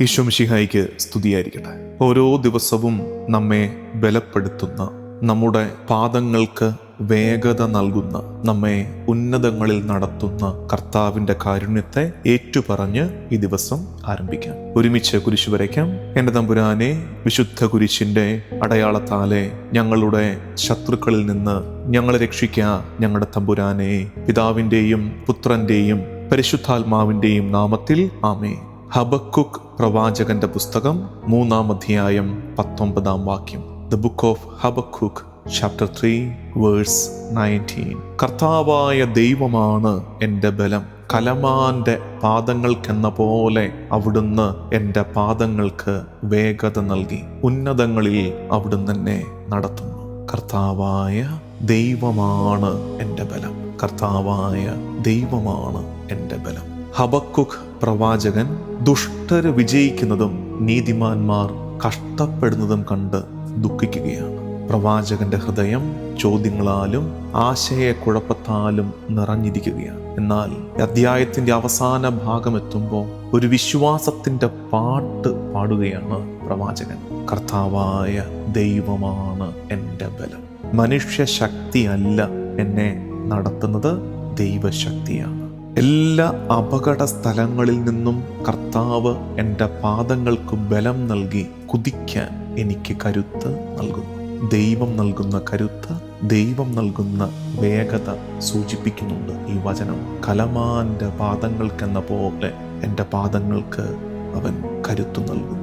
ഈശോമിഷിഹായിക്ക് സ്തുതിയായിരിക്കട്ടെ. ഓരോ ദിവസവും നമ്മെ ബലപ്പെടുത്തുന്ന നമ്മുടെ പാദങ്ങൾക്ക് വേഗത നൽകുന്ന നമ്മെ ഉന്നതങ്ങളിൽ നടത്തുന്ന കർത്താവിന്റെ കാരുണ്യത്തെ ഏറ്റുപറഞ്ഞ് ഈ ദിവസം ആരംഭിക്കാം. ഒരുമിച്ച് കുരിശു വരയ്ക്കാം. എന്റെ തമ്പുരാനെ വിശുദ്ധ കുരിശിന്റെ അടയാളത്താലെ ഞങ്ങളുടെ ശത്രുക്കളിൽ നിന്ന് ഞങ്ങളെ രക്ഷിക്കുക ഞങ്ങളുടെ തമ്പുരാനെ പിതാവിന്റെയും പുത്രന്റെയും പരിശുദ്ധാത്മാവിന്റെയും നാമത്തിൽ ആമേ ഹബക്കുക്ക് പ്രവാചകന്റെ പുസ്തകം മൂന്നാം അധ്യായം പത്തൊമ്പതാം വാക്യം. The book of Habakkuk chapter three verse nineteen കർത്താവായ ദൈവമാണ് എന്റെ ബലം. കലമാന്റെ പാദങ്ങൾക്കെന്ന പോലെ അവിടുന്ന് എന്റെ പാദങ്ങൾക്ക് വേഗത നൽകി. ഉന്നതങ്ങളിൽ അവിടുന്ന് തന്നെ നടത്തുന്നു. കർത്താവായ ദൈവമാണ് എന്റെ ബലം. കർത്താവായ ദൈവമാണ് എന്റെ ബലം. ഹബക്കുഖ് പ്രവാചകൻ ദുഷ്ടര് വിജയിക്കുന്നതും നീതിമാന്മാർ കഷ്ടപ്പെടുന്നതും കണ്ട് ദുഃഖിക്കുകയാണ്. പ്രവാചകന്റെ ഹൃദയം ചോദ്യങ്ങളാലും ആശയക്കുഴപ്പത്താലും നിറഞ്ഞിരിക്കുകയാണ്. എന്നാൽ അധ്യായത്തിന്റെ അവസാന ഭാഗം എത്തുമ്പോൾ ഒരു വിശ്വാസത്തിന്റെ പാട്ട് പാടുകയാണ് പ്രവാചകൻ. കർത്താവായ ദൈവമാണ് എന്റെ ബലം. മനുഷ്യ ശക്തിയല്ല എന്നെ നടത്തുന്നത് ദൈവശക്തിയാണ്. എല്ലാ അപകട സ്ഥലങ്ങളിൽ നിന്നും കർത്താവ് എന്റെ പാദങ്ങൾക്ക് ബലം നൽകി കുതിക്കാൻ എനിക്ക് കരുത്ത് നൽകുന്നു. ദൈവം നൽകുന്ന കരുത്ത് ദൈവം നൽകുന്ന വേഗത സൂചിപ്പിക്കുന്നുണ്ട് ഈ വചനം. കലമാന്റെ പാദങ്ങൾക്കെന്ന പോലെ എന്റെ പാദങ്ങൾക്ക് അവൻ കരുത്തു നൽകും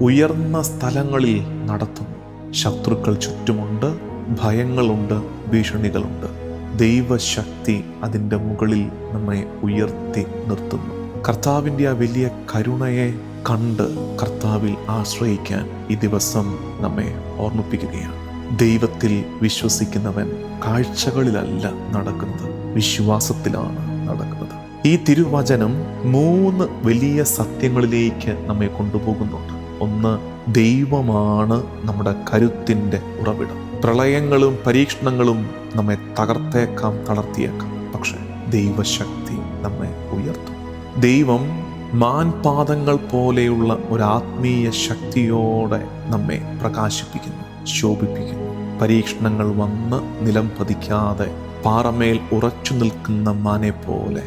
ഉയർന്ന സ്ഥലങ്ങളിൽ നടത്തും ശത്രുക്കൾ ചുറ്റുമുണ്ട് ഭയങ്ങളുണ്ട് ഭീഷണികളുണ്ട്. ദൈവശക്തി അതിന്റെ മുകളിൽ നമ്മെ ഉയർത്തി നിർത്തുന്നു. കർത്താവിന്റെ ആ വലിയ കരുണയെ കണ്ട് കർത്താവിൽ ആശ്രയിക്കാൻ ഈ ദിവസം നമ്മെ ഓർമ്മിപ്പിക്കുകയാണ്. ദൈവത്തിൽ വിശ്വസിക്കുന്നവൻ കാഴ്ചകളിലല്ല നടക്കുന്നത് വിശ്വാസത്തിലാണ് നടക്കുന്നത്. ഈ തിരുവചനം മൂന്ന് വലിയ സത്യങ്ങളിലേക്ക് നമ്മെ കൊണ്ടുപോകുന്നുണ്ട്. ഒന്ന് ദൈവമാണ് നമ്മുടെ കരുത്തിന്റെ ഉറവിടം. പ്രളയങ്ങളും പരീക്ഷണങ്ങളും നമ്മെ തകർത്തേക്കാം തളർത്തിയേക്കാം. പക്ഷെ ദൈവശക്തി നമ്മെ ഉയർത്തും. ദൈവം മാൻപാദങ്ങൾ പോലെയുള്ള ഒരു ആത്മീയ ശക്തിയോടെ നമ്മെ പ്രകാശിപ്പിക്കുന്നു ശോഭിപ്പിക്കുന്നു. പരീക്ഷണങ്ങൾ വന്ന് നിലം പതിക്കാതെ പാറമേൽ ഉറച്ചു നിൽക്കുന്ന മാനെ പോലെ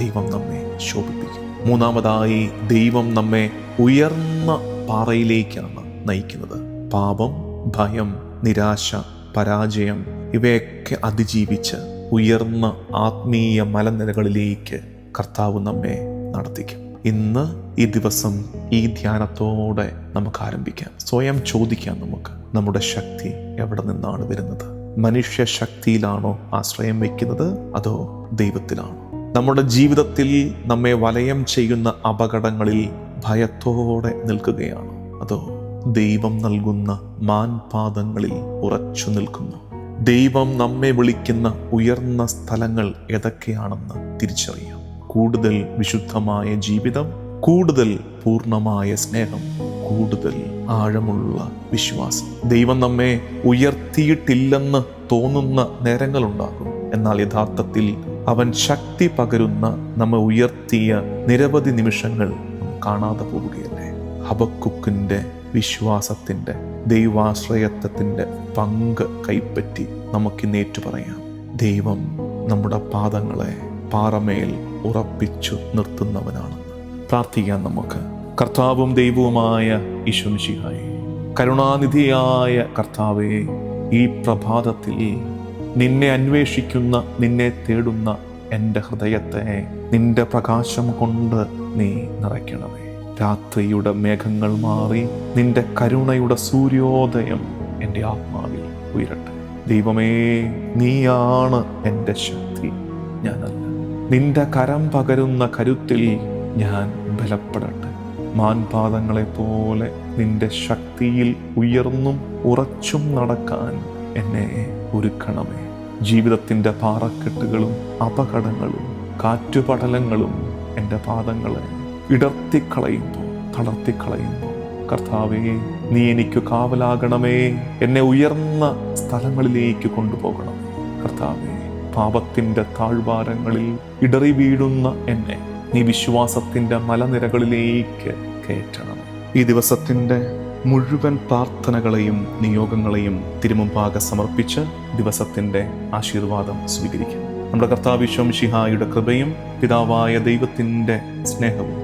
ദൈവം നമ്മെ ശോഭിപ്പിക്കും. മൂന്നാമതായി ദൈവം നമ്മെ ഉയർന്ന പാറയിലേക്കാണ് നയിക്കുന്നത്. പാപം ഭയം നിരാശ പരാജയം ഇവയൊക്കെ അതിജീവിച്ച് ഉയർന്ന ആത്മീയ മലനിരകളിലേക്ക് കർത്താവ് നമ്മെ നടത്തിക്കും. ഇന്ന് ഈ ദിവസം ഈ ധ്യാനത്തോടെ നമുക്ക് ആരംഭിക്കാം. സ്വയം ചോദിക്കാം നമുക്ക് നമ്മുടെ ശക്തി എവിടെ നിന്നാണ് വരുന്നത്? മനുഷ്യ ശക്തിയിലാണോ ആശ്രയം വയ്ക്കുന്നത് അതോ ദൈവത്തിലാണോ? നമ്മുടെ ജീവിതത്തിൽ നമ്മെ വലയം ചെയ്യുന്ന അപകടങ്ങളിൽ ഭയത്തോടെ നിൽക്കുകയാണോ അതോ ദൈവം നൽകുന്ന മാൻപാദങ്ങളിൽ ഉറച്ചു നിൽക്കുന്നു. ദൈവം നമ്മെ വിളിക്കുന്ന ഉയർന്ന സ്ഥലങ്ങൾ ഏതൊക്കെയാണെന്ന് തിരിച്ചറിയാം. കൂടുതൽ വിശുദ്ധമായ ജീവിതം കൂടുതൽ പൂർണമായ സ്നേഹം കൂടുതൽ ആഴമുള്ള വിശ്വാസം. ദൈവം നമ്മെ ഉയർത്തിയിട്ടില്ലെന്ന് തോന്നുന്ന നേരങ്ങളുണ്ടാകും. എന്നാൽ യഥാർത്ഥത്തിൽ അവൻ ശക്തി പകരുന്ന നമ്മെ ഉയർത്തിയ നിരവധി നിമിഷങ്ങൾ കാണാതെ പോവുകയല്ലേ? ഹബക്കുക്കിന്റെ വിശ്വാസത്തിന്റെ ദൈവാശ്രയത്വത്തിന്റെ പങ്ക് കൈപ്പറ്റി നമുക്കിന്ന് നേറ്റു പറയാം ദൈവം നമ്മുടെ പാദങ്ങളെ പാറമേൽ ഉറപ്പിച്ചു നിർത്തുന്നവനാണ് പ്രാർത്ഥിക്കാം നമുക്ക്. കർത്താവും ദൈവവുമായ ഈശ്വമിഷിഹായി കരുണാനിധിയായ കർത്താവെ ഈ പ്രഭാതത്തിൽ നിന്നെ അന്വേഷിക്കുന്ന നിന്നെ തേടുന്ന എന്റെ ഹൃദയത്തെ നിന്റെ പ്രകാശം കൊണ്ട് നീ നിറയ്ക്കണമേ. രാത്രിയുടെ മേഘങ്ങൾ മാറി നിന്റെ കരുണയുടെ സൂര്യോദയം എന്റെ ആത്മാവിൽ ഉയരട്ടെ. ദൈവമേ നീയാണ് എന്റെ ശക്തി. ഞാനല്ല. നിന്റെ കരം പകരുന്ന കരുത്തിൽ ഞാൻ ബലപ്പെടട്ടെ. മാൻപാദങ്ങളെ പോലെ നിന്റെ ശക്തിയിൽ ഉയർന്നും ഉറച്ചും നടക്കാൻ എന്നെ ഒരുക്കണമേ. ജീവിതത്തിന്റെ പാറക്കെട്ടുകളും അപകടങ്ങളും കാറ്റുപടലങ്ങളും എന്റെ പാദങ്ങളെ ഇടർത്തിക്കളയുമ്പോൾ തളർത്തിക്കളയുന്നു. കർത്താവേ നീ എനിക്ക് കാവലാകണമേ. എന്നെ ഉയർന്ന സ്ഥലങ്ങളിലേക്ക് കൊണ്ടുപോകണം. കർത്താവേ പാപത്തിന്റെ താഴ്വാരങ്ങളിൽ ഇടറി വീഴുന്ന എന്നെ നീ വിശ്വാസത്തിന്റെ മലനിരകളിലേക്ക് കയറ്റണം. ഈ ദിവസത്തിന്റെ മുഴുവൻ പ്രാർത്ഥനകളെയും നിയോഗങ്ങളെയും തിരുമുമ്പാകെ സമർപ്പിച്ച് ദിവസത്തിന്റെ ആശീർവാദം സ്വീകരിക്കും. നമ്മുടെ കർത്താവിശ്വം ഷിഹായുടെ കൃപയും പിതാവായ ദൈവത്തിന്റെ സ്നേഹവും